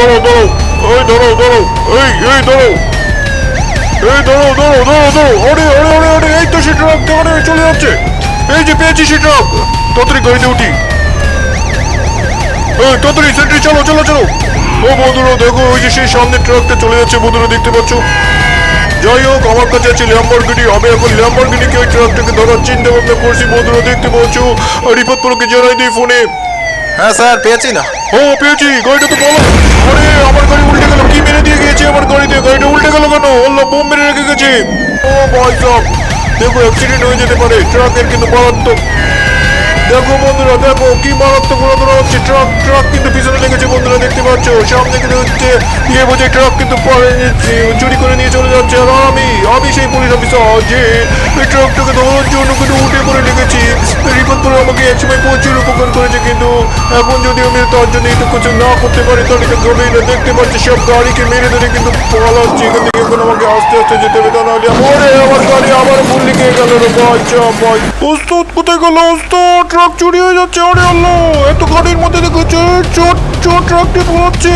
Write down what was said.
দাঁড়াও দাঁড়াও এই দাঁড়াও দাঁড়াও এই এই দাঁড়াও এই দাঁড়াও দাঁড়াও দাঁড়াও দাঁড়াও আরে আরে আরে আরে, এই তো সে ট্রাক আরে চলে যাচ্ছে। এই যে পেয়েছি সে ট্রাক তাড়াতাড়ি গাড়িতে উঠি। এই, তাড়াতাড়ি সেন্ট্রি চলো চলো চলো। ও বন্ধুরা, দেখো, ওই যে সেই সামনে ট্রাকটা চলে যাচ্ছে, বন্ধুরা, দেখতে পাচ্ছ? যাই হোক, আমার কাছে আছে ল্যাম্বরগিনি আমি এখন ল্যাম্বরগিনিকে ওই ট্রাকটাকে ধরার চিন্তা ভাবনা করছি, বন্ধুরা, দেখতে পাচ্ছ? আর রিপোর্টগুলোকে জানাই দিই ফোনে। হ্যাঁ স্যার, পেয়েছি না। ও, পেয়েছি। গাড়িটা তো বলো। আরে, আমার গাড়ি উল্টে গেল। কি মেরে দিয়ে গিয়েছে আমার গাড়িতে? গাড়িটা উল্টে গেল কেন? আল্লাহ, বোম মেরে রেখে গেছে। ও সব দেখো অ্যাক্সিডেন্ট হয়ে যেতে পারে। ট্রাকের কিন্তু মারাত্মক। দেখো বন্ধুরা, দেখো কি মারাত্মক ঘোরাধরা হচ্ছে। ট্রাক ট্রাক কিন্তু পিছনে লেগেছে বন্ধুরা, দেখতে পাচ্ছ? সামনে কিন্তু হচ্ছে ইয়ে বোঝে ট্রাক কিন্তু চুরি করে নিয়ে চলে যাচ্ছে। আর আমি আমি সেই পুলিশ অফিসার যে এই ট্রাকটাকে ধরার জন্য কিন্তু উঠে পড়ে লেগেছি রিপোর্ট করে আমাকে একসময় প্রচুর উপকার করেছে কিন্তু এখন যদি আমি তার জন্য একটু কিছু না করতে পারি, তাহলে কিন্তু গভীর এটা দেখতে পাচ্ছি সব গাড়িকে মেরে ধরে কিন্তু পালাচ্ছি। এখান থেকে এখন আমাকে আস্তে আস্তে যেতে হবে। তা নাহলে আমার গাড়ি আবার ভুল লিখে গেল রে চাপ ভাই। ওস্তাদ, কোথায় গেল ওস্তাদ? ট্রাক চুরি হয়ে যাচ্ছে আরে আল্লাহ। এত গাড়ির মধ্যে দেখেছে চোট চোট ট্রাকটি পড়াচ্ছে